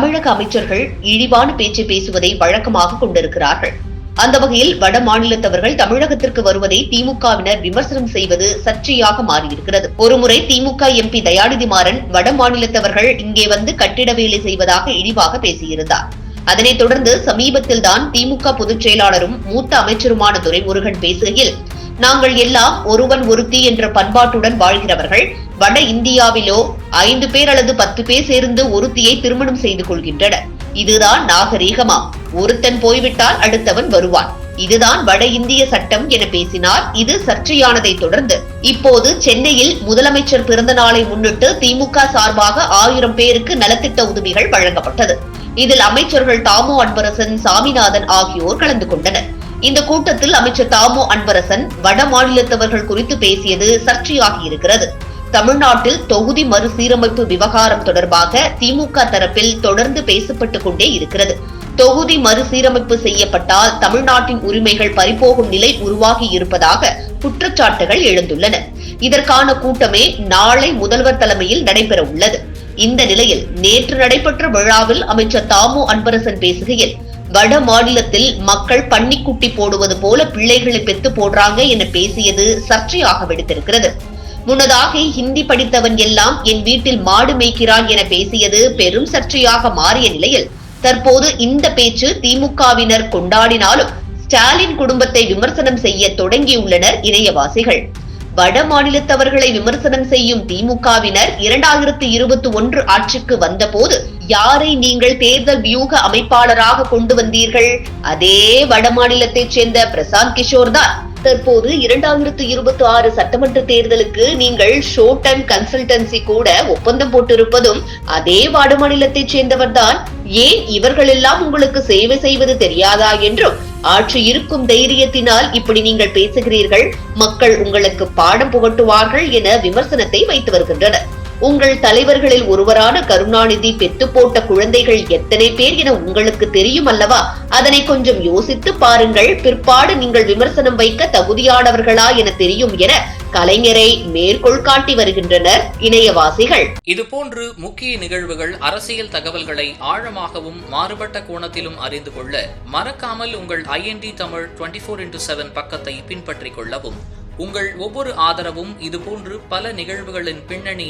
தமிழக அமைச்சர்கள் இழிவான பேச்சு பேசுவதை வழக்கமாக கொண்டிருக்கிறார்கள். அந்த வகையில் வட மாநிலத்தவர்கள் தமிழகத்திற்கு வருவதை திமுகவினர் விமர்சனம் செய்வது சர்ச்சையாக மாறியிருக்கிறது. ஒருமுறை திமுக எம்பி தயாநிதி மாறன் வட மாநிலத்தவர்கள் இங்கே வந்து கட்டிட வேலை செய்வதாக இழிவாக பேசியிருந்தார். அதனைத் தொடர்ந்து சமீபத்தில் தான் திமுக பொதுச் செயலாளரும் மூத்த அமைச்சருமான துரைமுருகன் பேசுகையில் நாங்கள் எல்லாம் ஒருவன் ஒருத்தி என்ற பண்பாட்டுடன் வாழ்கிறவர்கள். வட இந்தியாவிலோ ஐந்து பேர் அல்லது பத்து பேர் சேர்ந்து ஒருத்தியை திருமணம் செய்து கொள்கின்றனர். இதுதான் நாகரீகமா. ஒருத்தன் போய்விட்டால் அடுத்தவன் வருவான். இதுதான் வட இந்திய சட்டம் என பேசினார் இது சர்ச்சையானதை தொடர்ந்து. இப்போது சென்னையில் முதலமைச்சர் பிறந்த நாளை முன்னிட்டு திமுக சார்பாக ஆயிரம் பேருக்கு நலத்திட்ட உதவிகள் வழங்கப்பட்டது. இதில் அமைச்சர்கள் தாமோ அன்பரசன் சாமிநாதன் ஆகியோர் கலந்து கொண்டனர். இந்த கூட்டத்தில் அமைச்சர் தாமோ அன்பரசன் வட மாநிலத்தவர்கள் குறித்து பேசியது சர்ச்சையாகி இருக்கிறது தமிழ்நாட்டில் தொகுதி மறுசீரமைப்பு விவகாரம் தொடர்பாக திமுக தரப்பில் தொடர்ந்து பேசப்பட்டுக் கொண்டே இருக்கிறது. தொகுதி மறுசீரமைப்பு செய்யப்பட்டால் தமிழ்நாட்டின் உரிமைகள் பறிபோகும் நிலை உருவாகி இருப்பதாக குற்றச்சாட்டுகள் எழுந்துள்ளன. இதற்கான கூட்டமே நாளை முதல்வர் தலைமையில் நடைபெற உள்ளது இந்த நிலையில் நேற்று நடைபெற்ற விழாவில் அமைச்சர் தாமு அன்பரசன் பேசுகையில் வட மாநிலத்தில் மக்கள் பன்னிக்குட்டி போடுவது போல பிள்ளைகளை பெத்து போடுறாங்க என பேசியது சர்ச்சையாக வெடித்திருக்கிறது. முன்னதாக ஹிந்தி படித்தவன் எல்லாம் என் வீட்டில் மாடு மேய்க்கிறான் என பேசியது பெரும் சர்ச்சையாக மாறிய நிலையில் தற்போது இந்த பேச்சு திமுகவினர் கொண்டாடினாலும் ஸ்டாலின் குடும்பத்தை விமர்சனம் செய்ய தொடங்கியுள்ளனர் இணையவாசிகள். வட மாநிலத்தவர்களை விமர்சனம் செய்யும் திமுகவினர் இரண்டாயிரத்தி இருபத்தி ஒன்று ஆட்சிக்கு வந்தபோது யாரை நீங்கள் தேர்தல் வியூக அமைப்பாளராக கொண்டு வந்தீர்கள்? அதே வட மாநிலத்தைச் சேர்ந்த பிரசாந்த் கிஷோர் தான். தற்போது இரண்டாயிரத்து இருபத்தி ஆறு சட்டமன்ற தேர்தலுக்கு நீங்கள் ஷோ டைம் கன்சல்டன்சி கூட ஒப்பந்தம் போட்டிருப்பதும் அதே வட மாநிலத்தைச் சேர்ந்தவர்தான். ஏன் இவர்களெல்லாம் உங்களுக்கு சேவை செய்வது தெரியாதா என்றும் ஆட்சி இருக்கும் தைரியத்தினால் இப்படி நீங்கள் பேசுகிறீர்கள். மக்கள் உங்களுக்கு பாடம் புகட்டுவார்கள் என விமர்சனத்தை வைத்து வருகின்றனர். உங்கள் தலைவர்களில் ஒருவரான கருணாநிதி பெத்து போட்ட குழந்தைகள் எத்தனை பேர் என உங்களுக்கு தெரியும் அல்லவா? அதனை கொஞ்சம் யோசித்து பாருங்கள். பிற்பாடு நீங்கள் விமர்சனம் வைக்க தகுதியானவர்களா என தெரியும் என கலைஞரை மேற்கோள் காட்டி வருகின்றனர் இணையவாசிகள். இதுபோன்று முக்கிய நிகழ்வுகள் அரசியல் தகவல்களை ஆழமாகவும் மாறுபட்ட கோணத்திலும் அறிந்து கொள்ள மறக்காமல் உங்கள் INT Tamil twenty four into seven பக்கத்தை பின்பற்றிக் கொள்ளவும். உங்கள் ஒவ்வொரு ஆதரவும் இதுபோன்று பல நிகழ்வுகளின் பின்னணியை